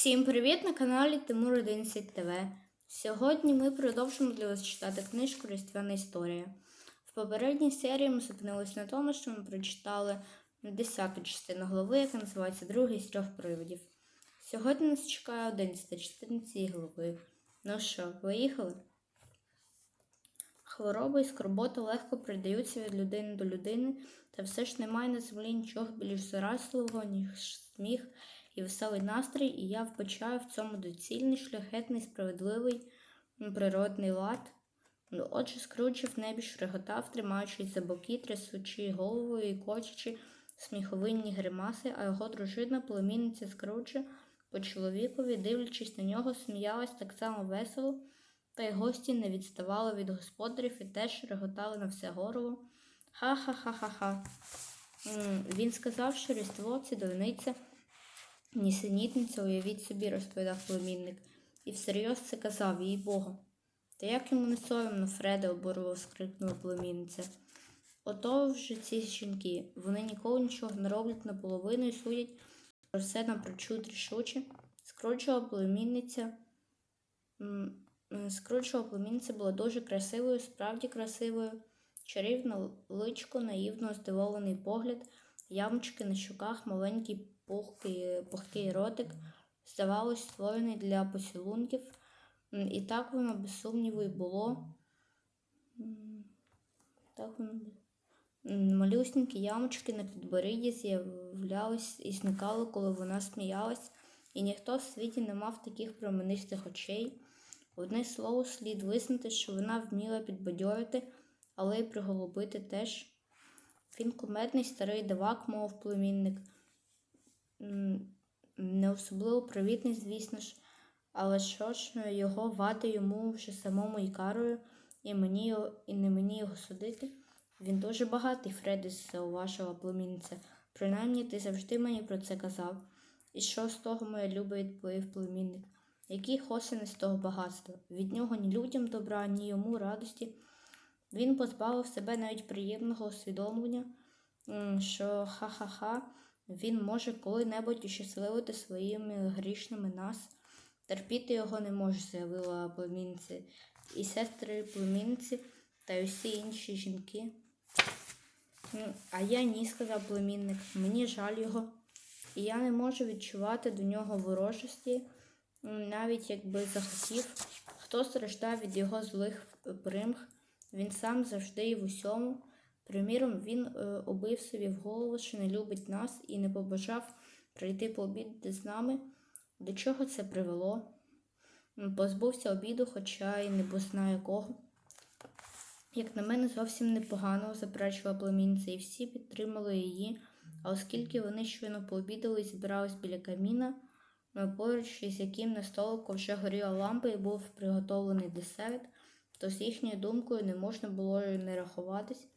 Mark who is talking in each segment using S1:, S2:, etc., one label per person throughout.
S1: Всім привіт на каналі Тимур 11 ТВ. Сьогодні ми продовжимо для вас читати книжку Різдвяна історія. В попередній серії ми зупинилися на тому, що ми прочитали 10 частину глави, яка називається Другий з трьох привидів. Сьогодні нас чекає 11-та частина цієї глави. Ну що, поїхали? Хвороби і скорбота легко передаються від людини до людини, та все ж немає на землі нічого більш заразливого, ніж сміх і веселий настрій, і я вбачаю в цьому доцільний, шляхетний, справедливий природний лад. Ну, Отже, Скруджі в небі шреготав, тримаючись за боки, трясучи головою і кочучи сміховинні гримаси, а його дружина, племінниця Скруджа, по чоловікові, дивлячись на нього, сміялась так само весело, та й гості не відставали від господарів і теж реготали на все горло. Ха-ха-ха-ха-ха. Він сказав, що Різдво це дольниця, нісенітниця, уявіть собі, розповідав племінник, і всерйоз це казав, їй Богу. Та як йому не соромно, Фреде, обурливо скрикнула племінниця. Ото вже ці жінки, вони ніколи нічого не роблять наполовину і судять про все напрочуд рішуче. Скручова племінниця. м, м, племінниця була дуже красивою, справді красивою. Чарівне личко, наївно здивований погляд, ямочки на щоках, маленький пухкий, пухкий ротик, здавалось, створений для поцілунків. І так воно без сумніву і було. Так воно бу- ямочки на підборідді з'являлись і зникали, коли вона сміялась, і ніхто в світі не мав таких променистих очей. Одне слово, слід визнати, що вона вміла підбадьорити, але й приголубити теж. Він кумедний старий дивак, мов племінник. Не особливо привітний, звісно ж, але що ж, його вади йому вже самому і карою, і, мені, і не мені його судити. Він дуже багатий, Фредіс, зауважила племінниця. Принаймні ти завжди мені про це казав. І що з того, моя люба, відповів племінник. Який хосини з того багатства? Від нього ні людям добра, ні йому радості. Він позбавив себе навіть приємного усвідомлення, що ха-ха-ха, він може коли-небудь ущасливити своїми грішними нас. Терпіти його не може, заявила племінниця. І сестри племінниці та усі інші жінки. А я ні, сказав племінник. Мені жаль його. І я не можу відчувати до нього ворожості, навіть якби захотів. Хто страждав від його злих е, примх, він сам завжди і в усьому. Приміром, він е, убив собі в голову, що не любить нас і не побажав прийти пообідати з нами. До чого це привело? Позбувся обіду, хоча й не бозна якого. Як на мене, зовсім непогано, заперечувала племінниця, і всі підтримали її. А оскільки вони щойно пообідали і збирались біля каміна, е, поруч із яким на столику вже горіла лампа і був приготовлений десерт, то з їхньою думкою не можна було не рахуватись.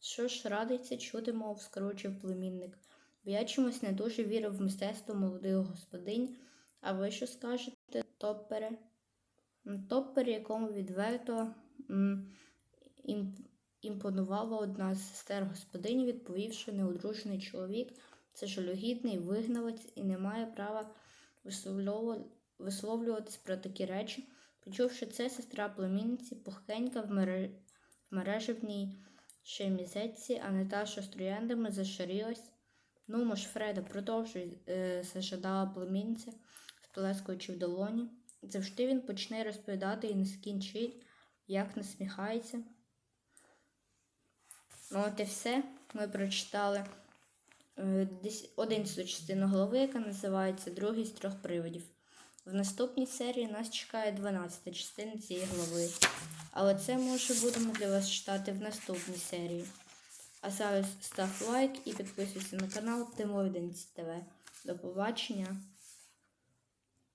S1: Що ж радиться чути, мов скручив племінник. Бо я чомусь не дуже вірив в мистецтво молодих господинь. А ви що скажете, топпере? Топпер, якому відверто імпонувала одна з сестер господині, відповів, що неодружений чоловік це жалюгідний вигнавець і не має права висловлюватись про такі речі. Почувши це, сестра племінниці пухкенька в, мере... в мережевній шемізетці, а не та, що з трояндами зашарілась. Ну, мож, Фреда, продовжуй, е, зажадала племінниця, сплескуючи в долоні. Завжди він почне розповідати і не скінчить, як насміхається. Ну, от і все. Ми прочитали е, 11 частину голови, яка називається Другий з трьох привидів. В наступній серії нас чекає 12 частина цієї глави. Але це ми вже будемо для вас читати в наступній серії. А зараз став лайк і підписуйся на канал 11 ТВ. До побачення!